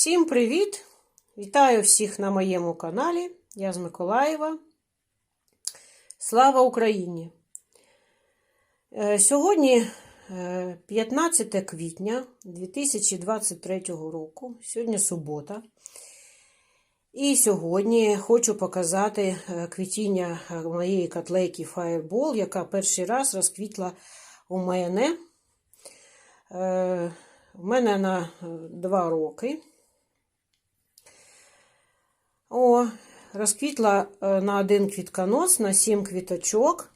Всім привіт! Вітаю всіх на моєму каналі. Я з Миколаєва. Слава Україні! Е, Сьогодні е, 15 квітня 2023 року. Сьогодні субота. І сьогодні хочу показати е, квітіння моєї котлейки Fireball, яка перший раз розквітла у мене. Е, В мене на е, два роки. О, розквітла е, на один квітконос, на сім квіточок.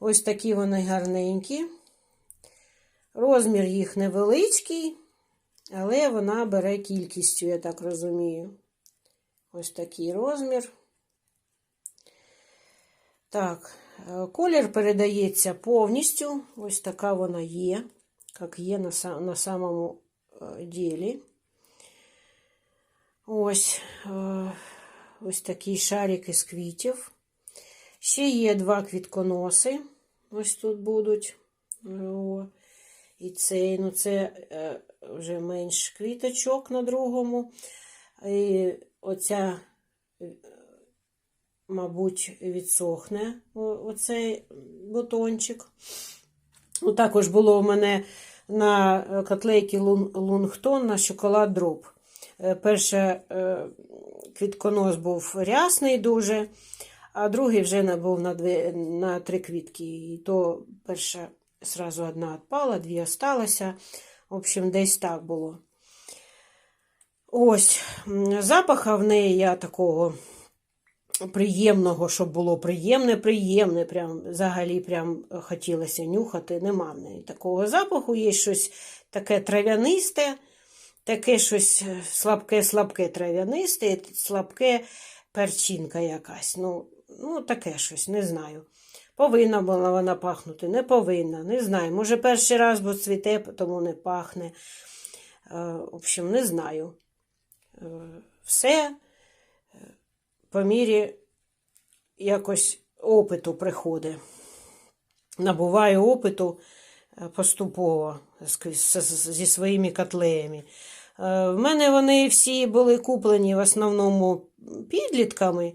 Ось такі вони гарненькі. Розмір їх невеличкий, але вона бере кількістю, я так розумію. Ось такий розмір. Так, е, колір передається повністю. Ось така вона є, як є на, самому е, ділі. Ось, е, ось такий шарик із квітів. Ще є два квітконоси. Ось тут будуть. О, і цей, ну це е, вже менш квіточок на другому. І оця, е, мабуть, відсохне оцей бутончик. Ну, також було у мене на котлейки Лун- Лунгтон на шоколад дроб. Е, Перше е, квітконос був рясний дуже, а другий вже на- був на, дві, на три квітки. І то перша сразу одна відпала, дві осталося. В общем, десь так було. Ось, запаха в неї я такого приємного, щоб було приємне, приємне, прям взагалі прям хотілося нюхати. Нема в неї такого запаху, є щось таке трав'янисте, таке щось слабке-слабке трав'янисте, слабке перчинка якась. Ну, ну, таке щось, не знаю. Повинна була вона пахнути, не повинна, не знаю. Може, перший раз, бо цвіте, тому не пахне. Е, В общем, не знаю. Е, Все е, по мірі якось опиту приходить. Набуваю опиту поступово з- з- зі своїми котлеями. Е, В мене вони всі були куплені в основному підлітками,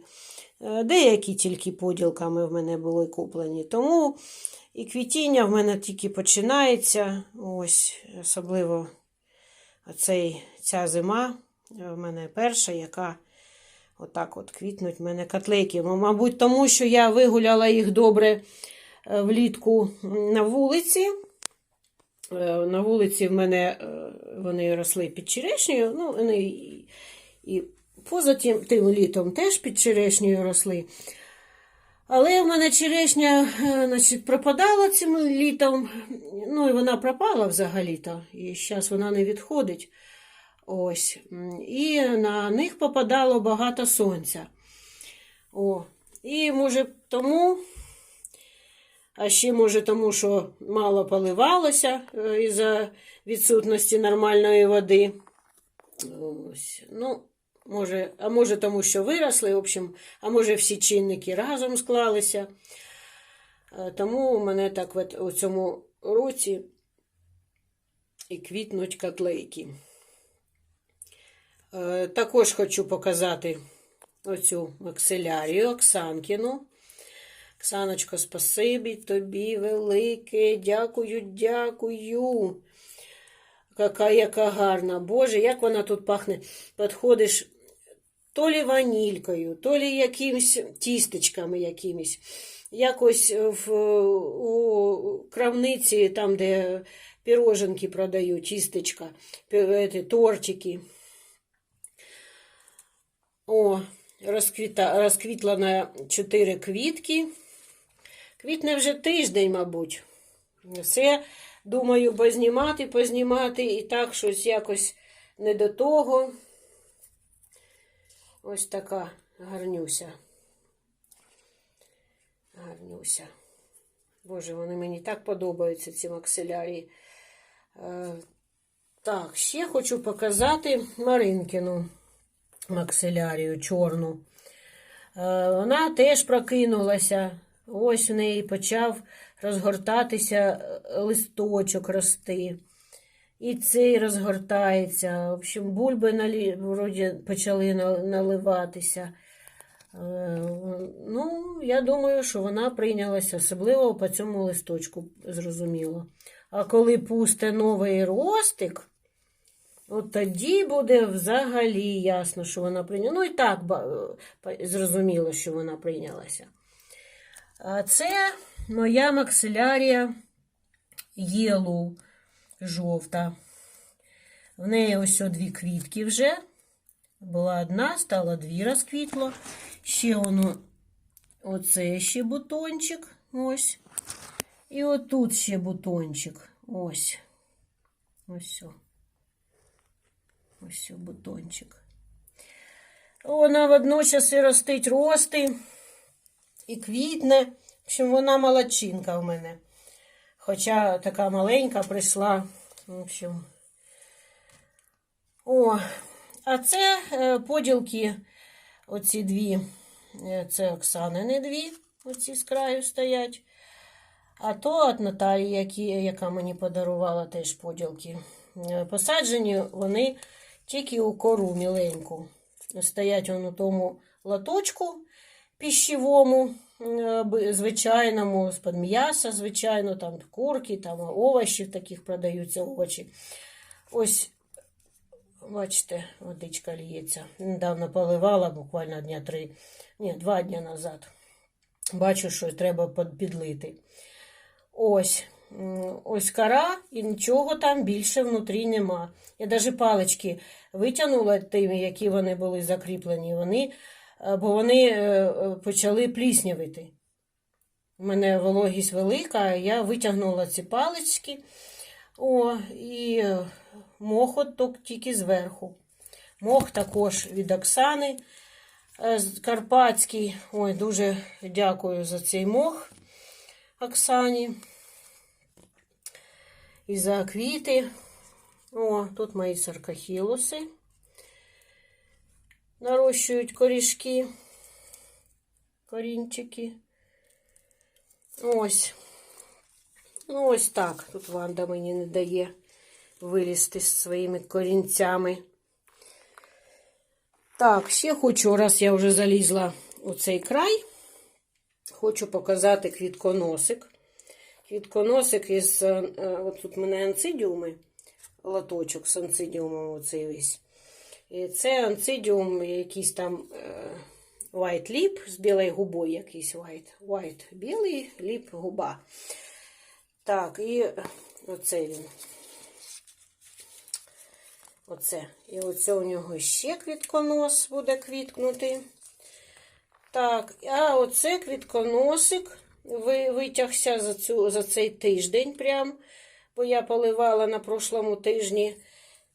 е, деякі тільки поділками в мене були куплені. Тому і квітіння в мене тільки починається. Ось, особливо оцей, ця зима е, в мене перша, яка отак от квітнуть в мене котлейки. Ну, Мабуть, тому що я вигуляла їх добре е, влітку на вулиці. Е, На вулиці в мене е, вони росли під черешнею, ну, вони і, і поза тим, тим літом теж під черешнею росли. Але в мене черешня е, значить, пропадала цим літом. Ну, і вона пропала взагалі-то. І зараз вона не відходить. Ось. І на них попадало багато сонця. О. І може тому, а ще може тому, що мало поливалося е, із-за відсутності нормальної води. Ось. Ну, може, а може тому, що виросли, в общем, а може всі чинники разом склалися. Е, Тому у мене так у цьому році і квітнуть котлейки. Е, Також хочу показати оцю макселярію Оксанкіну. Оксаночко, спасибі тобі велике. Дякую, дякую. Яка, яка гарна. Боже, як вона тут пахне. Підходиш то лі ванількою, то лі якимось тістечками якимись. Якось в, у крамниці, там, де піроженки продають, тістечка, тортики. О, розквіта, розквітла на чотири квітки. Квітне вже тиждень, мабуть. Все, думаю, познімати, познімати і так щось якось не до того. Ось така гарнюся. Гарнюся. Боже, вони мені так подобаються, ці макселярії. Е, так, ще хочу показати Маринкину макселярію чорну. Е, Вона теж прокинулася. Ось в неї почав розгортатися е, листочок рости. І цей розгортається. В общем, бульби налі... вроді почали наливатися. Е, Ну, я думаю, що вона прийнялася, особливо по цьому листочку, зрозуміло. А коли пусте новий ростик, от тоді буде взагалі ясно, що вона прийняла. Ну і так е, зрозуміло, що вона прийнялася. Це моя максилярія єлу жовта. В неї ось дві квітки вже. Була одна, стала дві розквітло. Ще воно, оце ще бутончик. Ось. І отут ще бутончик. Ось. Ось. Ось бутончик. Вона водночас і ростить рости, і квітне. В общем, вона молодчинка в мене. Хоча така маленька прийшла. В общем. О, а це е, поділки, оці дві, е, це Оксанини дві, оці з краю стоять. А то від Наталії, які, яка мені подарувала теж поділки. Е, Посаджені вони тільки у кору міленьку. Стоять вони у тому лоточку пищевому, е, звичайному, з-під м'яса, звичайно, там курки, там овочі таких продаються овочі. Ось Бачите, водичка ліється. Недавно поливала, буквально дня три, ні, два дні назад. Бачу, що треба підлити. Ось. Ось кара, і нічого там більше внутрі нема. Я навіть палички витягнула тими, які вони були закріплені, вони, бо вони е, е, почали пліснявити. У мене вологість велика, я витягнула ці палички. О, і е, мох от тільки зверху. Мох також від Оксани е, Карпатський. Ой, дуже дякую за цей мох Оксані. І за квіти. О, тут мої саркохілоси. Нарощують корішки, корінчики. Ось. Ну, ось так. Тут Ванда мені не дає вилізти з своїми корінцями. Так, ще хочу, раз я вже залізла у цей край, хочу показати квітконосик. Квітконосик із, е, е, от тут мене анцидіуми, лоточок з анцидіумом оцей весь. І це анцидіум якийсь там е, white lip з білою губою якийсь white. White білий, ліп губа. Так, і оце він. Оце. І оце у нього ще квітконос буде квіткнути. Так, а оце квітконосик витягся за, цю, за цей тиждень прям, бо я поливала на прошлому тижні,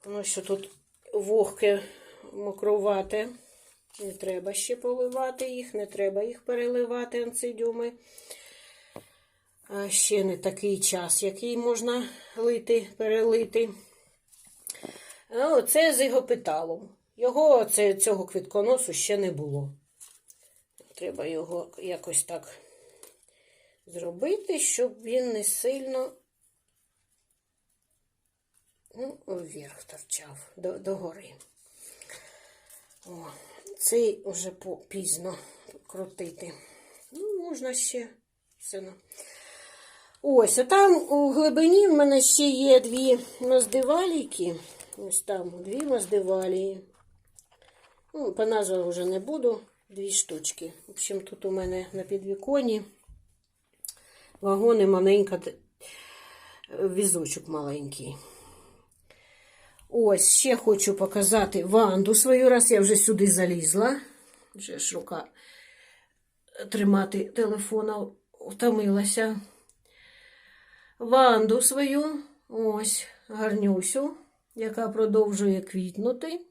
тому що тут вогке мокрувате. Не треба ще поливати їх, не треба їх переливати анцидіуми. Ще не такий час, який можна лити, перелити. А Оце з ігопиталом. Його оце, цього квітконосу ще не було. Треба його якось так зробити, щоб він не сильно ну, вверх торчав до, до гори. О, цей по- пізно крутити. Ну, можна ще все. Ось, а там у глибині в мене ще є дві маздивалійки. Ось там дві маздивалії. Ну, по назвам вже не буду. Дві штучки. В общем, тут у мене на підвіконі вагони маленька, візочок маленький. Ось, ще хочу показати ванду свою, раз я вже сюди залізла. Вже ж рука тримати телефона втомилася. Ванду свою, ось, гарнюсю, яка продовжує квітнути.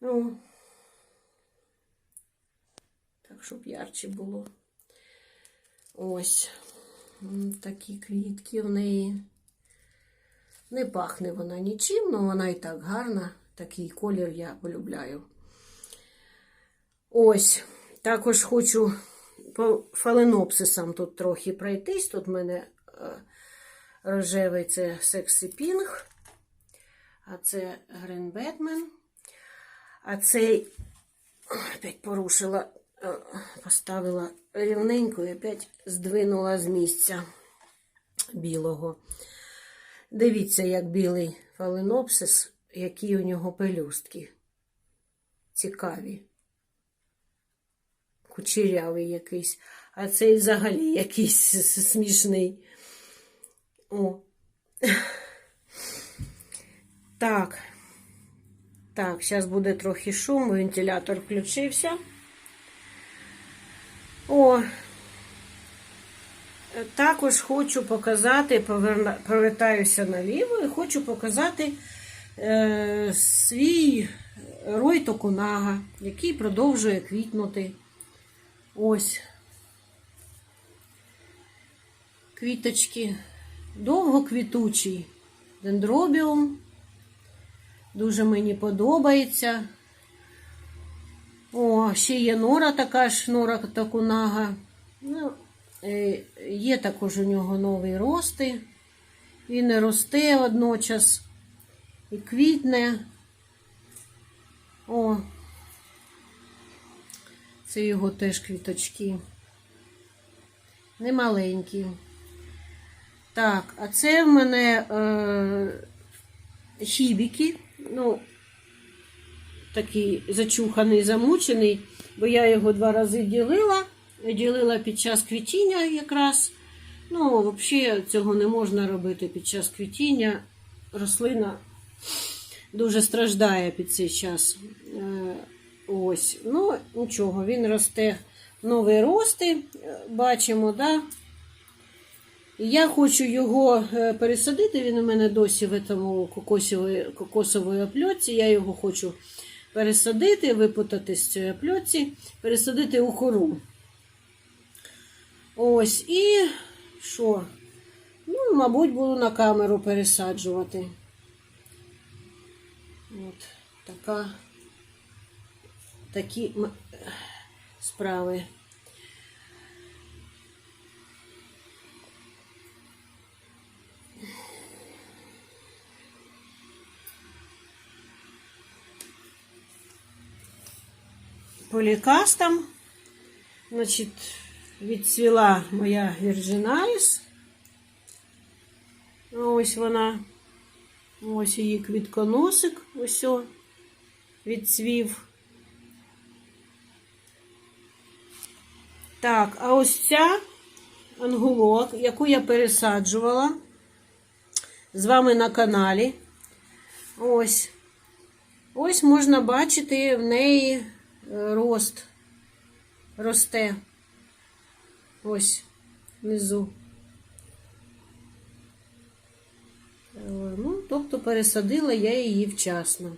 Ну, так, щоб ярче було. Ось такі квітки в неї. Не пахне вона нічим, але вона і так гарна. Такий колір я полюбляю. Ось, також хочу по фаленопсисам тут трохи пройтись. Тут в мене е, рожевий це Сексі Пінг, а це Грін Бетмен. А цей опять порушила, е, поставила рівненько і опять здвинула з місця білого. Дивіться, як білий фаленопсис, які у нього пелюстки. Цікаві. Кучерявий якийсь. А цей взагалі якийсь смішний. О. Так. Так, зараз буде трохи шум, вентилятор включився. О, також хочу показати, повертаюся наліво і хочу показати е, свій рой токунага, який продовжує квітнути. Ось. Квіточки. Довго квітучий дендробіум. Дуже мені подобається. О, ще є нора така ж, нора такунага. Ну, е, є також у нього нові рости. Він і росте водночас і квітне. О, це його теж квіточки. Немаленькі. Так, а це в мене е, хібіки. Ну, такий зачуханий, замучений, бо я його два рази ділила. Ділила під час квітіння якраз. Ну, взагалі цього не можна робити під час квітіння. Рослина дуже страждає під цей час. Е, Ось. Ну, нічого, він росте нові рости, е, бачимо, да? Я хочу його е, пересадити. Він у мене досі в цьому кокосовій, опльоці. Я його хочу пересадити, випутати з цієї опльоці, пересадити у кору. Ось, і що? Ну, мабуть, буду на камеру пересаджувати. От така, такі справи. полікастам. Значить, відцвіла моя Вірджиналіс. Ось вона. Ось її квітконосик. Ось відцвів. Так, а ось ця ангулок, яку я пересаджувала з вами на каналі. Ось. Ось можна бачити в неї е, рост. Росте. Ось внизу. Е, Ну, тобто пересадила я її вчасно.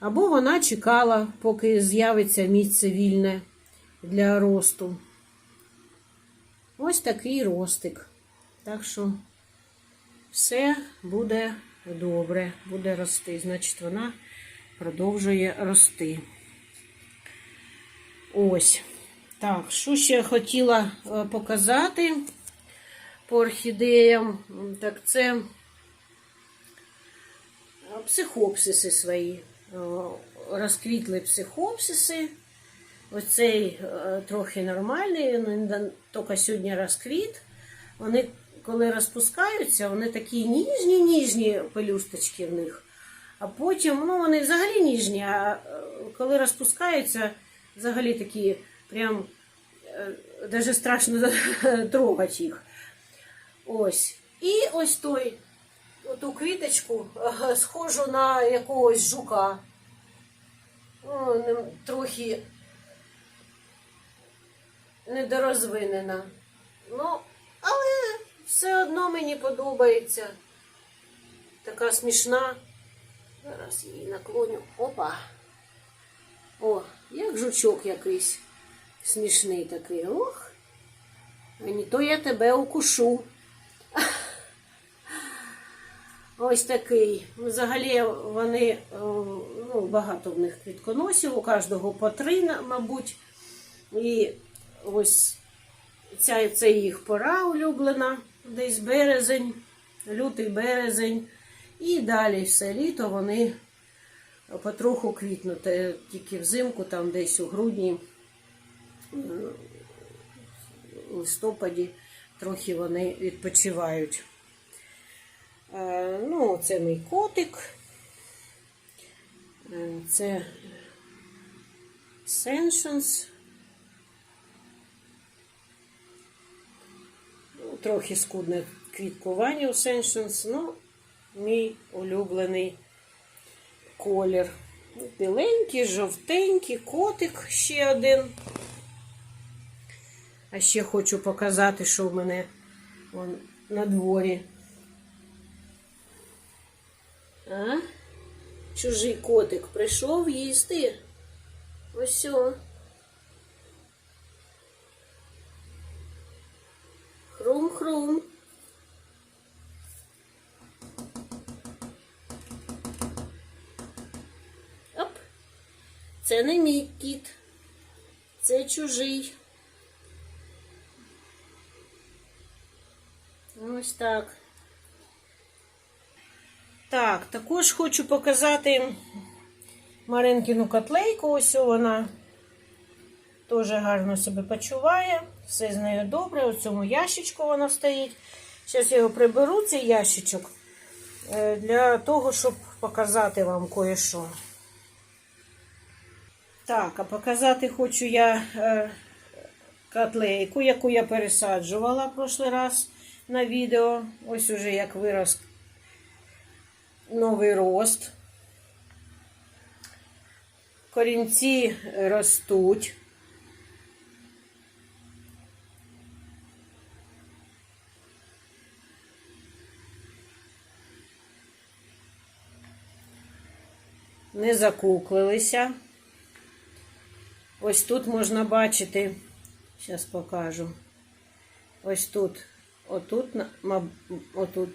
Або вона чекала, поки з'явиться місце вільне для росту. Ось такий ростик. Так що все буде добре, буде рости. Значить, вона продовжує рости. Ось. Так, що ще хотіла е, показати по орхідеям? Так, це е, психопсиси свої. Е, Розквітли психопсиси. Оцей трохи нормальний, він тільки сьогодні розквіт. Вони, коли розпускаються, вони такі ніжні, ніжні пелюсточки в них. А потім, ну, вони взагалі ніжні, а коли розпускаються, взагалі такі прям навіть страшно трогати їх. Ось. І ось той, оту квіточку, е, схожу на якогось жука. О, трохи недорозвинена. Ну, але все одно мені подобається. Така смішна. Зараз її наклоню. Опа. О, як жучок якийсь. Смішний такий. Ох. А не то я тебе укушу. Ось такий. Взагалі вони, ну, багато в них квітконосів, у кожного по три, мабуть. І ось ця, це їх пора улюблена, десь березень. лютий березень. І далі все літо вони потроху квітнуть. Е, Тільки взимку, там десь у грудні, е, листопаді трохи вони відпочивають. Е, Ну, це мій котик. Е, Це Sensions. Ну, трохи скудне квіткування у Sensions, ну, мій улюблений колір. Біленький, жовтенький, котик ще один. А ще хочу показати, що в мене вон, на дворі. А? Чужий котик прийшов їсти. Ось о. Хрум-хрум. Оп. Це не мій кіт. Це чужий. Ось так. Так, також хочу показати Маринкину котлейку. Ось вона теж гарно себе почуває. Все з нею добре. У цьому ящичку вона стоїть. Зараз я його приберу, цей ящичок, е, для того, щоб показати вам кое-що. Так, а показати хочу я е, котлейку, яку я пересаджувала в прошлий раз на відео. Ось уже як вирос новий рост. Корінці ростуть. Не закуклилися. Ось тут можна бачити, зараз покажу. Ось тут, отут, отут,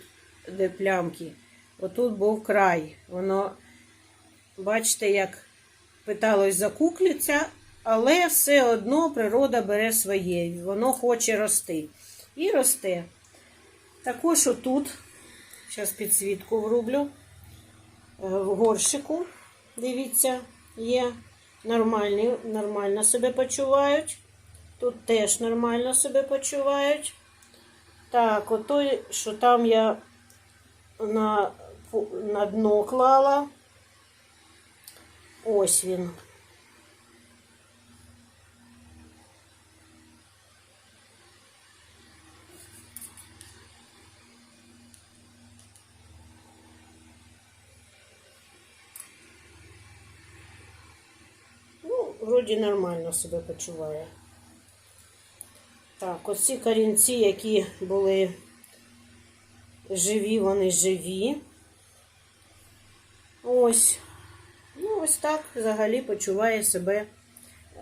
де плямки. Отут був край. Воно, бачите, як питалось закуклитися, але все одно природа бере своє. Воно хоче рости. І росте. Також отут, зараз підсвітку врублю, е, в горщику, дивіться, є нормальні, нормально себе почувають. Тут теж нормально себе почувають. Так, отой, що там я на, на дно клала. Ось він. Ну, вроді нормально себе почуває. Так, оці корінці, які були живі, вони живі. Ось. Ну, ось так взагалі почуває себе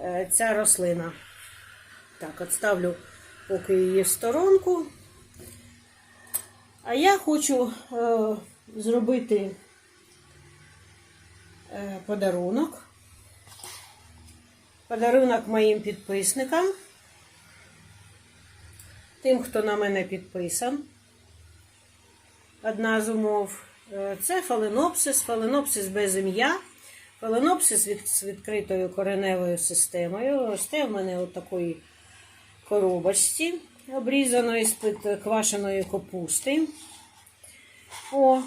е, ця рослина. Так, відставлю поки її в сторонку. А я хочу е, зробити е, подарунок. Подарунок моїм підписникам. Тим, хто на мене підписан. Одна з умов. Е, Це фаленопсис, фаленопсис без ім'я, фаленопсис від, з відкритою кореневою системою. Росте в мене от коробочці, обрізаної з квашеної капусти. О,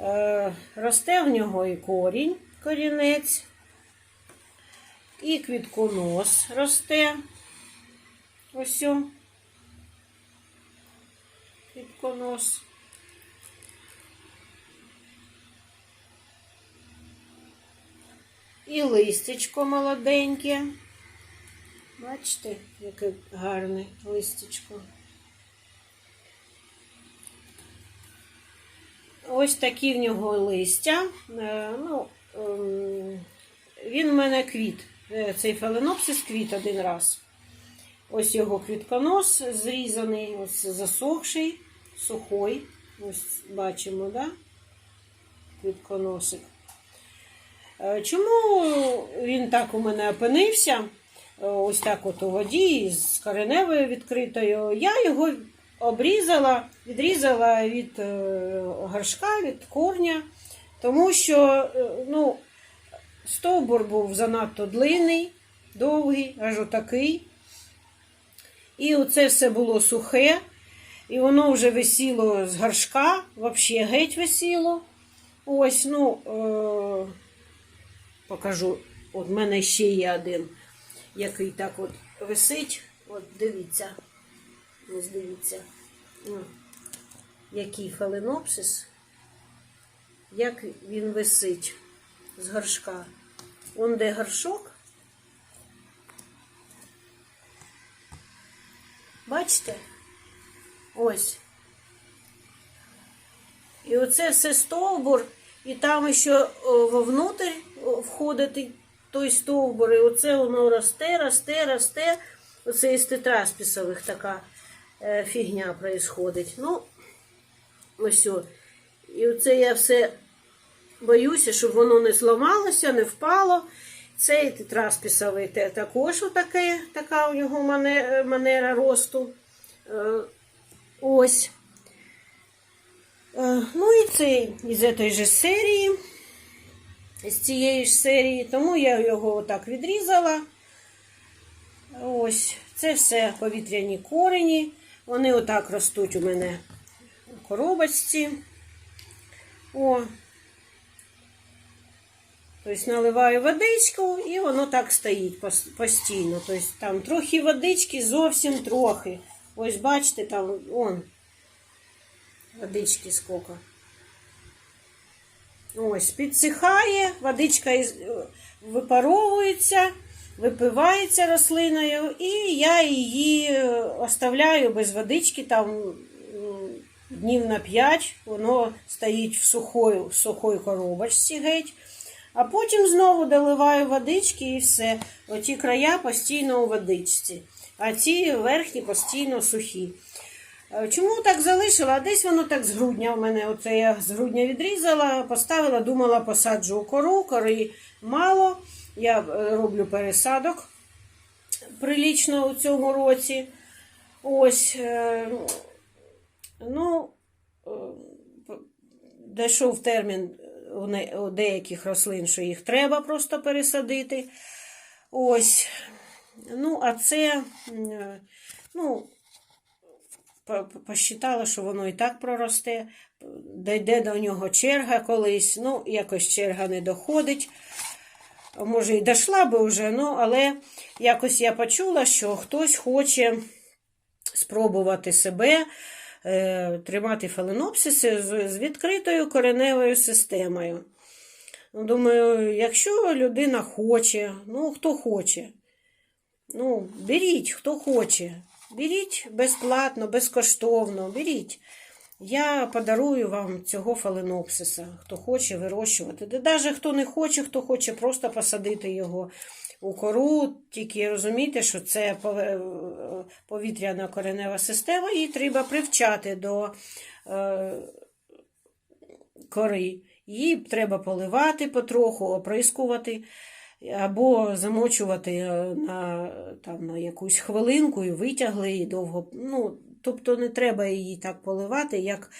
е, росте в нього і корінь, корінець, і квітконос росте. Ось о. Квітконос. І листечко молоденьке. Бачите, яке гарне листечко. Ось такі в нього листя. Е, Ну, ем, він в мене квіт. Е, Цей фаленопсис квіт один раз. Ось його квітконос зрізаний, ось засохший, сухой. Ось бачимо, да? Квітконосик. Е, Чому він так у мене опинився? Е, Ось так от у воді з кореневою відкритою. Я його обрізала, відрізала від е, горшка, від корня, тому що ну, стовбур був занадто длинний, довгий, аж отакий. І оце все було сухе, і воно вже висіло з горшка, взагалі геть висіло. Ось, ну, е- покажу. От в мене ще є один, який так от висить. От дивіться. Ось дивіться. Який фаленопсис. Як він висить з горшка. Он де горшок. Бачите? Ось. І оце все стовбур, і там ще о, вовнутрь входить той стовбур, і оце воно росте, росте, росте. Оце із тетраспісових така е, фігня происходить. Ну, ось. І оце я все боюся, щоб воно не зламалося, не впало. Цей тетраспісовий те- також отаке, така у нього мане- манера росту. Е, Ось. Е, Ну і цей із цієї ж серії, з цієї ж серії, тому я його отак відрізала. Ось, це все повітряні корені. Вони отак ростуть у мене у коробочці. О. Тобто наливаю водичку і воно так стоїть постійно. Тобто там трохи водички, зовсім трохи. Ось бачите, там он водички скільки. Ось, підсихає, водичка випаровується, випивається рослиною, і я її е, оставляю без водички там днів на 5. Воно стоїть в сухої, в сухої коробочці геть. А потім знову доливаю водички і все. Оті края постійно у водичці, а ці верхні постійно сухі. Е, Чому так залишила? А Десь воно так з грудня в мене. Оце я з грудня відрізала, поставила, думала, посаджу у кору, кори мало. Я е, роблю пересадок прилічно у цьому році. Ось. е, Ну, дійшов термін у деяких рослин, що їх треба просто пересадити. Ось. Ну, а це, ну, по- по- посчитала, що воно і так проросте. Дійде до нього черга колись. Ну, якось черга не доходить. Може, і дійшла би вже, ну, але якось я почула, що хтось хоче спробувати себе е, тримати фаленопсиси з, відкритою кореневою системою. Ну, Думаю, якщо людина хоче, ну хто хоче, ну, беріть, хто хоче. Беріть безплатно, безкоштовно, беріть. Я подарую вам цього фаленопсиса, хто хоче вирощувати. Де навіть хто не хоче, хто хоче просто посадити його у кору, тільки розумійте, що це повітряна коренева система, і треба привчати до е, кори. Її треба поливати потроху, оприскувати або замочувати е, на, там, на якусь хвилинку і витягли і довго. Ну, тобто не треба її так поливати, як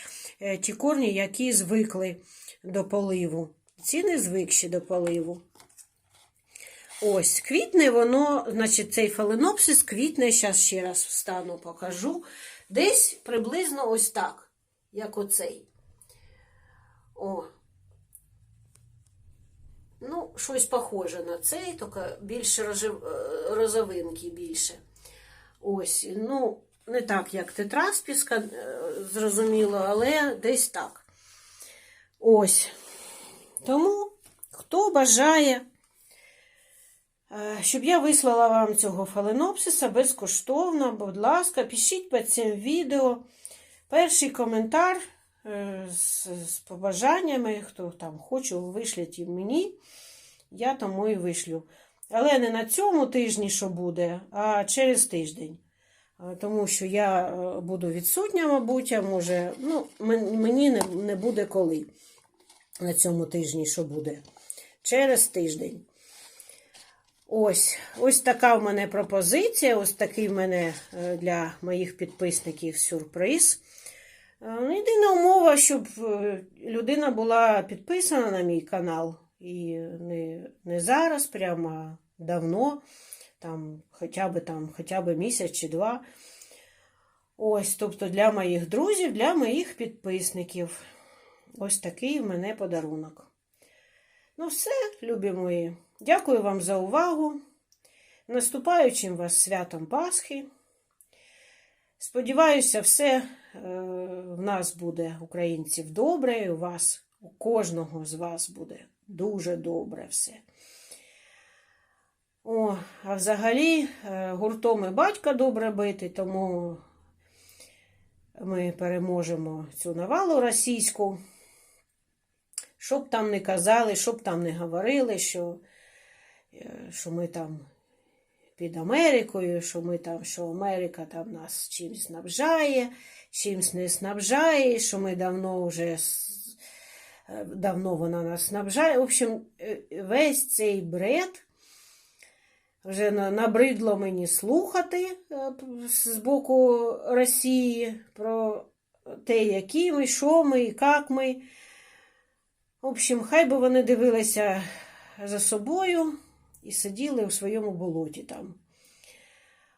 е, ті корні, які звикли до поливу. Ці не звикші до поливу. Ось, квітне воно, значить, цей фаленопсис квітне, зараз ще раз встану, покажу. Десь приблизно ось так, як оцей. О. Ну, щось похоже на цей, тільки більше розовинки більше. Ось, ну, не так, як тетраспіска, е, зрозуміло, але десь так. Ось. Тому, хто бажає, щоб я вислала вам цього фаленопсиса безкоштовно, будь ласка, пишіть під цим відео. Перший коментар е, з, з побажаннями, хто там хоче, вишліть і мені, я тому і вишлю. Але не на цьому тижні, що буде, а через тиждень. Е, Тому що я е, буду відсутня, мабуть, а може, ну, мені не, не буде коли на цьому тижні, що буде. Через тиждень. Ось, ось така в мене пропозиція, ось такий в мене е, для моїх підписників сюрприз. Е, ну, Єдина умова, щоб е, людина була підписана на мій канал. І не, не зараз, прямо давно, там, хоча б там, хоча б місяць чи два. Ось, тобто для моїх друзів, для моїх підписників. Ось такий в мене подарунок. Ну, все, любі мої. Дякую вам за увагу. Наступаючим вас святом Пасхи. Сподіваюся, все е, в нас буде, українців, добре, і у вас, у кожного з вас буде дуже добре все. О, а взагалі, е, гуртом і батька добре бити, тому ми переможемо цю навалу російську. Щоб там не казали, щоб там не говорили, що, що ми там під Америкою, що ми там, що Америка там нас чимось снабжає, чимось не снабжає, що ми давно вже е, давно вона нас снабжає. В общем, е, весь цей бред вже набридло мені слухати е, з боку Росії про те, які ми, що ми і як ми. В общем, хай би вони дивилися за собою і сиділи у своєму болоті там.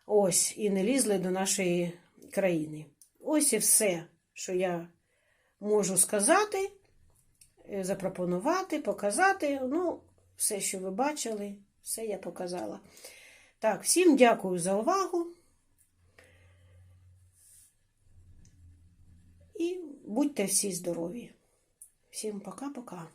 Ось, і не лізли до нашої країни. Ось і все, що я можу сказати, е, запропонувати, показати. Ну, все, що ви бачили, все я показала. Так, всім дякую за увагу. І будьте всі здорові. Всім пока-пока.